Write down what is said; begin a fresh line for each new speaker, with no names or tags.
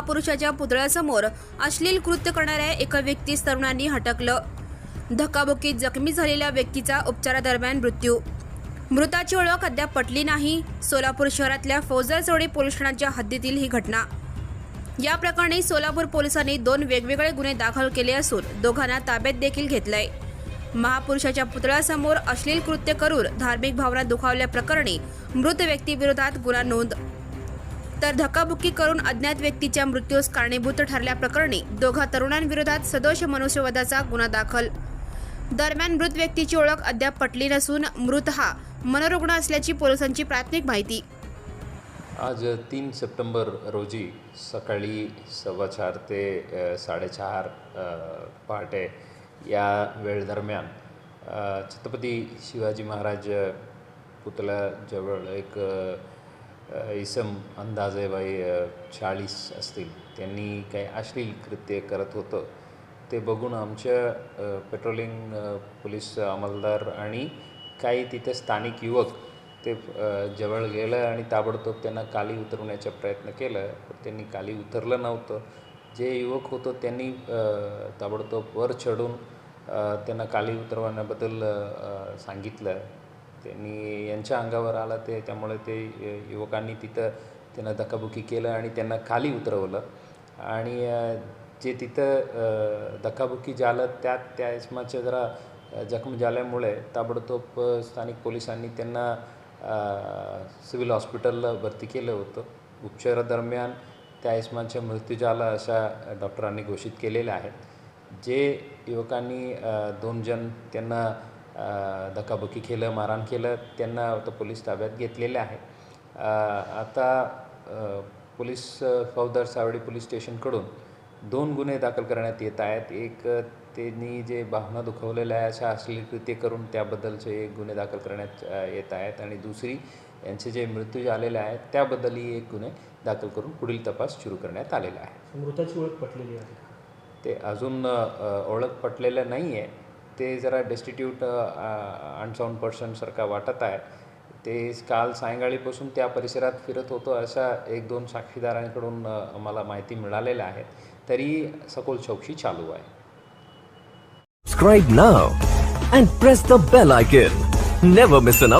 महापुरुषाच्या पुतळ्यासमोर अश्लील कृत्य करणाऱ्या एका व्यक्तीस तरुणांनी हटकलं. धक्काबुक्कीत जखमी झालेल्या व्यक्तीचा उपचारादरम्यान मृत्यू. मृताची ओळख अद्याप पटली नाही. सोलापूर शहरातल्या फौजर चौडी पोलीस ठाण्याच्या हद्दीतील ही घटना. या प्रकरणी सोलापूर पोलिसांनी दोन वेगवेगळे गुन्हे दाखल केले असून दोघांना ताब्यात देखील घेतलंय. महापुरुषाच्या पुतळ्यासमोर अश्लील कृत्य करून धार्मिक भावना दुखावल्या प्रकरणी मृत व्यक्तीविरोधात गुन्हा नोंद तर धक्काबुक्की करून अज्ञात व्यक्तीच्या मृत्यूस कारणीभूत ठरल्याप्रकरणी दोघा तरुणांविरोधात सदोष मनुष्यवधाचा गुन्हा दाखल. दरम्यान मृत व्यक्तीची ओळख अद्याप पटली नसून मृत हा मनोरुग्ण असल्याची पोलिसांची प्राथमिक माहिती.
आज तीन सप्टेंबर रोजी सकाळी सव्वा चार ते साडेचार पहाटे या वेळदरम्यान छत्रपती शिवाजी महाराज पुतळ्याजवळ एक इसम अंदाजे बाई चाळीस असतील. त्यांनी काही अश्लील कृत्य करत होतं. ते बघून आमच्या पेट्रोलिंग पोलीस अंमलदार आणि काही तिथे स्थानिक युवक ते जवळ गेलं आणि ताबडतोब त्यांना काली उतरवण्याचा प्रयत्न केला. पण त्यांनी काली उतरलं नव्हतं. जे युवक होतं त्यांनी ताबडतोब वर चढून त्यांना काली उतरवण्याबद्दल सांगितलं. त्यांनी यांच्या अंगावर आलं ते त्यामुळे ते युवकांनी तिथं त्यांना धक्काबुक्की केलं आणि त्यांना खाली उतरवलं. आणि जे तिथं अ, धक्काबुक्की झालं त्यात त्या इसमाच्या जरा जखम झाल्यामुळे ताबडतोब स्थानिक पोलिसांनी त्यांना सिव्हिल हॉस्पिटलला भरती केलं होतं. उपचारादरम्यान त्या इसमाचा मृत्यू झाला अशा डॉक्टरांनी घोषित केलेल्या आहेत. जे युवकांनी दोन जण त्यांना अ, धक्काबुक्की केलं मारहाण केलं त्यांना आता पोलीस ताब्यात घेतलेले आहे. आता पोलीस फौजदार सावडी पोलीस स्टेशनकडून दोन गुन्हे दाखल करण्यात येत आहेत. एक त्यांनी जे भावना दुखवलेल्या आहे अशा अश्लील कृत्य करून त्याबद्दलचे गुन्हे दाखल करण्यात येत आहेत. आणि दुसरी यांचे जे मृत्यू झालेले आहेत त्याबद्दलही एक गुन्हे दाखल करून पुढील तपास सुरू करण्यात आलेला आहे.
मृताची ओळख पटलेली आहे?
ते अजून ओळख पटलेलं नाही आहे ते जरा डेस्टिट्यूट अनसाऊंड पर्सनसारखा वाटत आहे. ते काल सायंकाळीपासून त्या परिसरात फिरत होतो अशा एक दोन साक्षीदारांकडून मला माहिती मिळालेल्या आहेत तरी सखोल चौकशी चालू आहे.
Subscribe now and press the bell icon never miss an